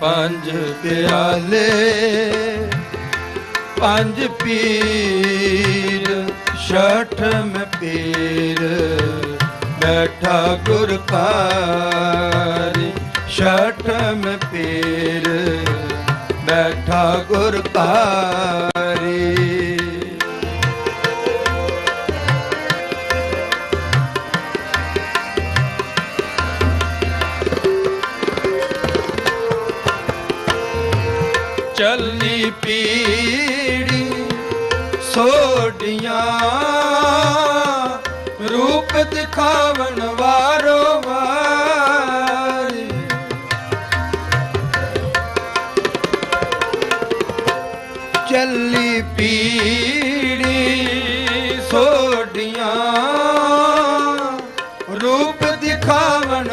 ਪੰਜ ਪਿਆਲੇ ਪੰਜ ਪੀਰ ਛਠਮ ਪੀਰ। ਬੈਠਾ ਗੁਰ ਕਾਰੀ ਛਠਮ ਪੀਰ। ਬੈਠਾ ਗੁਰ ਕਾਰੀ ਚਲਨੀ ਪੀੜੀ ਸੋਡੀਆਂ ਰੂਪ ਦਿਖਾਵਣ ਵਾਰੋ ਚੱਲੀ ਪੀੜੀ ਸੋਡੀਆਂ ਰੂਪ ਦਿਖਾਵਣ